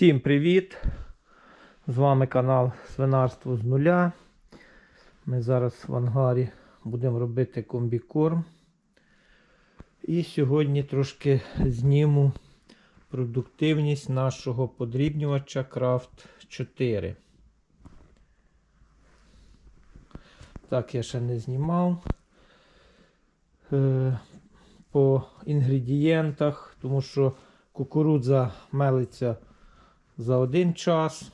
Всім привіт! З вами канал Свинарство з нуля. Ми зараз в ангарі будемо робити комбікорм. І сьогодні трошки зніму продуктивність нашого подрібнювача Craft 4. Так, я ще не знімав. Е, по інгредієнтах, тому що кукурудза мелиться за один час,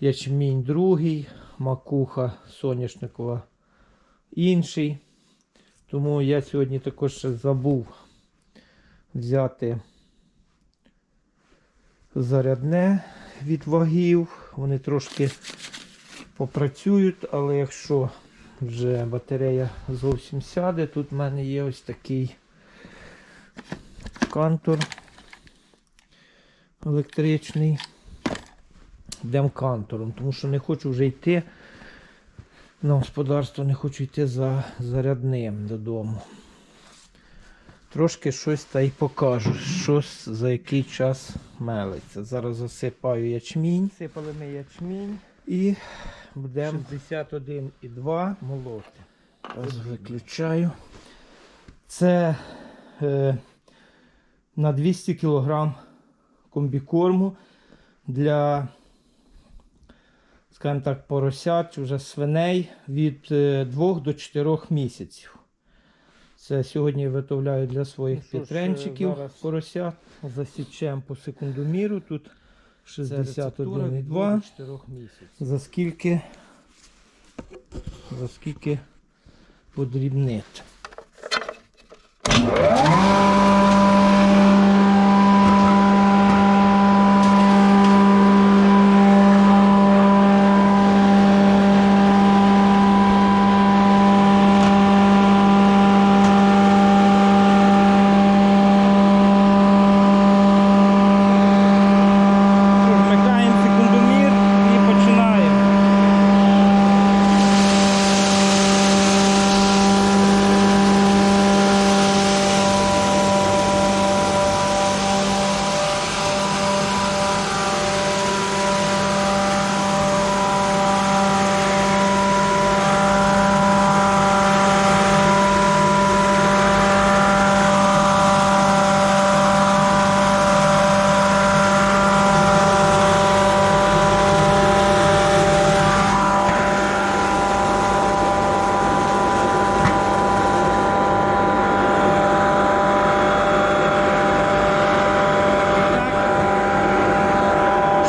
ячмінь другий, макуха соняшникова інший. Тому я сьогодні також ще забув взяти зарядне від вагів. Вони трошки попрацюють, але якщо вже батарея зовсім сяде, тут в мене є ось такий кантор електричний демкантором, тому що не хочу вже йти на господарство, не хочу йти за зарядним додому. Трошки щось та й покажу, щось за який час мелиться. Зараз засипаю ячмінь, сипали ми ячмінь і будемо 61,2 молоти. Зараз виключаю. Це е, на 200 кг комбікорму для, скажімо так, поросят, вже свиней від 2 до 4 місяців. Це сьогодні я виготовляю для своїх Ну підренчиків зараз- поросят. Засічемо по секундоміру. Тут 61,2. місяців. За скільки, за скільки подрібнити. Вмикаємо секундомір і починаємо. Так.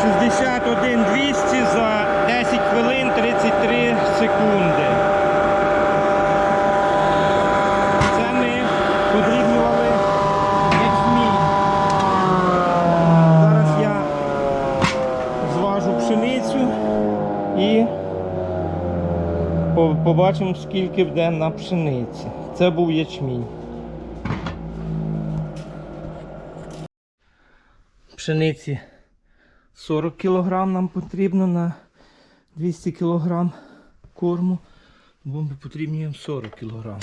61 200 за 10 хвилин 33 секунди. Це ми подрібнювали ячмінь. Зараз я зважу пшеницю і побачимо, скільки буде на пшениці. Це був ячмінь. Пшениці 40 кг нам потрібно на 200 кг корму. Бо ми потрібні 40 кг.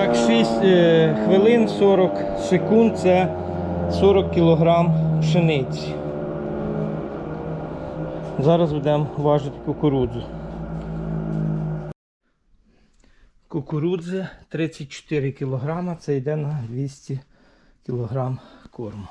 Так, 6 е, хвилин 40 секунд це 40 кг пшениці. Зараз будемо важити кукурудзу. Кукурудзи 34 кг, це йде на 200 кг корму.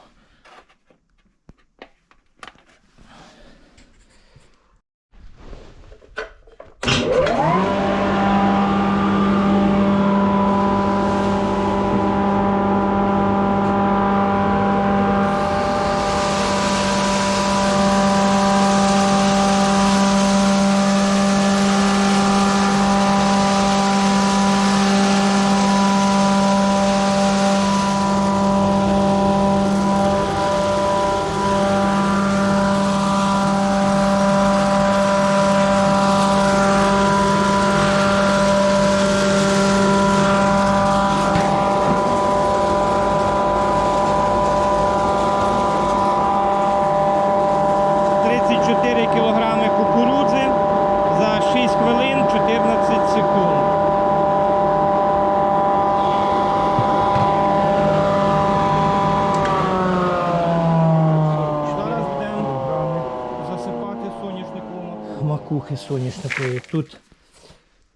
Секунд. Зараз будемо засипати соняшникову макухи соняшникової. Тут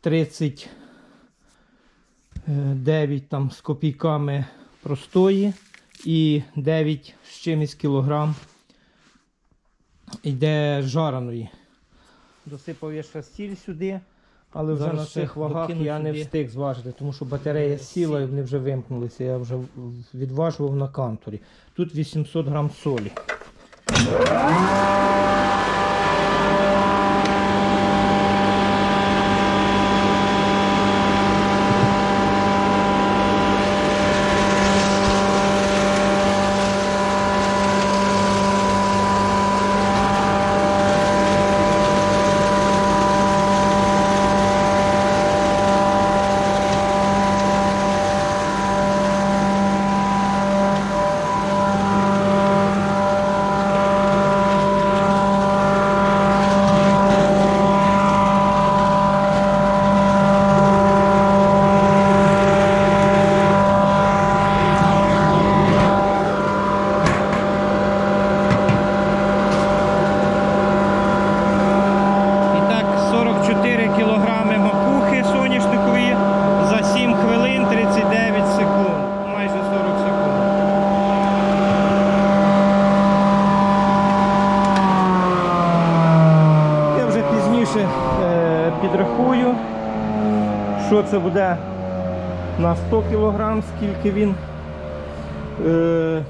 39 там з копійками простої і 9 з чимось кілограм йде жараної. Досипав я ще стіль сюди, але вже Зараз на ще цих вагах докину я не встиг зважити, тому що батарея сіла і вони вже вимкнулися. Я вже відважував на кантурі. Тут 800 грам солі. І так, 44 кілограми макухи соняшникові за 7 хвилин 39 секунд. Майже 40 секунд. Я вже пізніше е, підрахую, що це буде на 100 кілограм, скільки він. Е,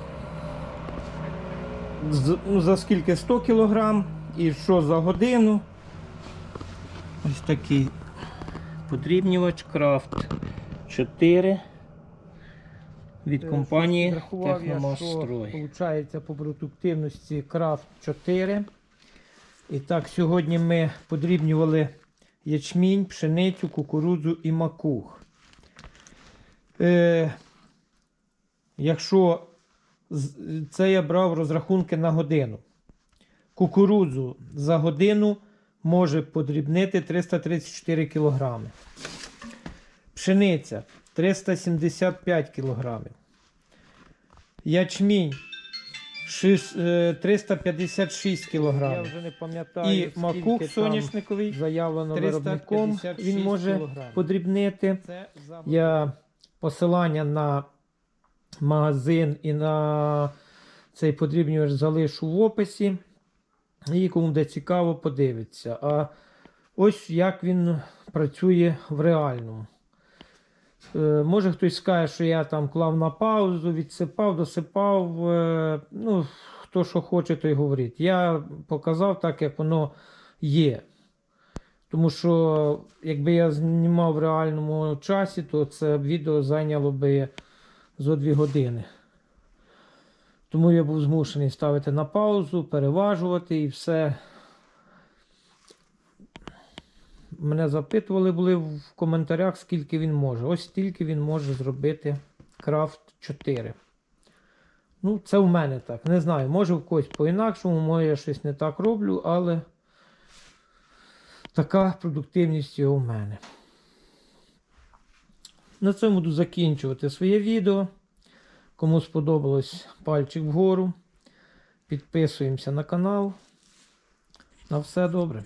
ну, за скільки 100 кілограм і що за годину. Ось такий подрібнювач Крафт 4 від компанії Техномастрой. Виходить по продуктивності Крафт 4. І так, сьогодні ми подрібнювали ячмінь, пшеницю, кукурудзу і макух. Е, якщо це я брав розрахунки на годину. Кукурудзу за годину може подрібнити 334 кг. Пшениця 375 кг. Ячмінь шіс- е, 356 кг. Я вже не пам'ятаю, І макух соняшниковий заявлено виробником. він може кілограм. подрібнити. Це за Я посилання на магазин і на цей подрібнювач залишу в описі. І кому буде цікаво, подивиться. А ось як він працює в реальному. Е, може хтось скаже, що я там клав на паузу, відсипав, досипав. Е, ну, хто що хоче, той говорить. Я показав так, як воно є. Тому що, якби я знімав в реальному часі, то це відео зайняло би зо 2 години. Тому я був змушений ставити на паузу, переважувати і все. Мене запитували були в коментарях, скільки він може. Ось стільки він може зробити Крафт 4. Ну, це в мене так. Не знаю, може в когось по-інакшому, може я щось не так роблю, але така продуктивність його в мене. На цьому буду закінчувати своє відео. Кому сподобалось пальчик вгору. Підписуємося на канал. На все добре.